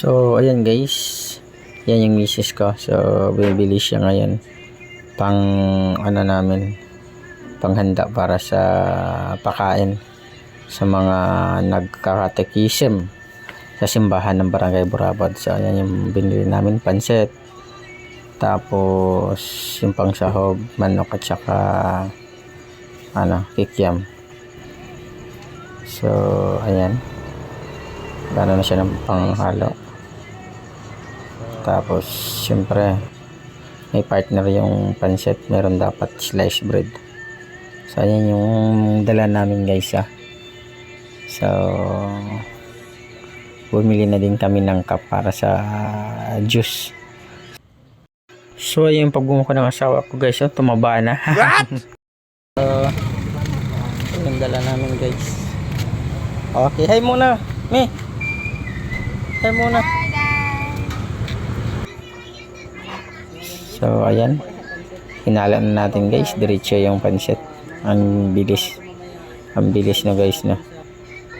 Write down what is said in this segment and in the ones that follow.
So, ayan guys. Yan yung misis ko. So, bibili siya ngayon. Pang, ano namin, panghanda para sa pakain sa mga nagkakatekism sa simbahan ng Barangay Burabad. So, ayan yung binili namin pansit. Tapos, yung pang sahog, manok at saka ano, kikiam. So, ayan. Gano'n na siya ng panghalo. Tapos, syempre, may partner yung pansit. Meron dapat sliced bread. So, ayan yung dala namin guys ah. So, bumili na din kami ng cup para sa juice. So, ayun yung pagbungo ko ng asawa ko guys. Oh, tumaba na. What? so, yung dala namin guys. Okay, hi muna. Me. Hi muna. So, ayan. Hinala na natin guys. Diretso yung pansit. Ang bilis. Ang bilis na guys na.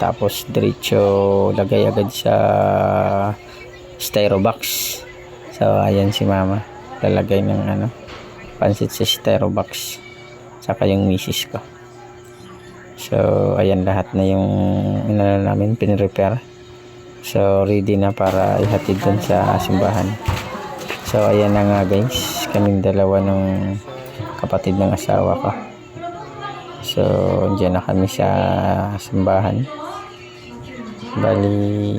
Tapos diretso lagay agad sa styro box. So, ayan si mama. Lalagay ng ano, pansit sa styro box. Saka yung misis ko. So, ayan lahat na yung inano namin, pinrepair. So, ready na para ihatid dun sa simbahan. So, ayan na nga guys. Kaming dalawa ng kapatid ng asawa ko. So, dyan na kami sa simbahan. Bali,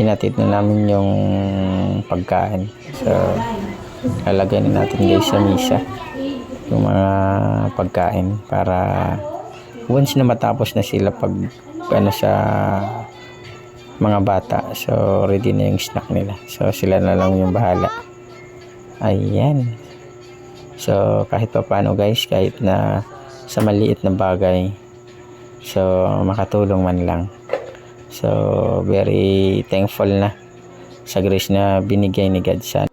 hinatid na namin yung pagkain. So, lalagay na natin guys sa misa yung mga pagkain para once na matapos na sila pag ano sa mga bata. So ready na yung snack nila. So sila na lang yung bahala. Ayan. So kahit pa paano guys kahit na sa maliit na bagay so makatulong man lang. So very thankful na sa grace na binigay ni God sa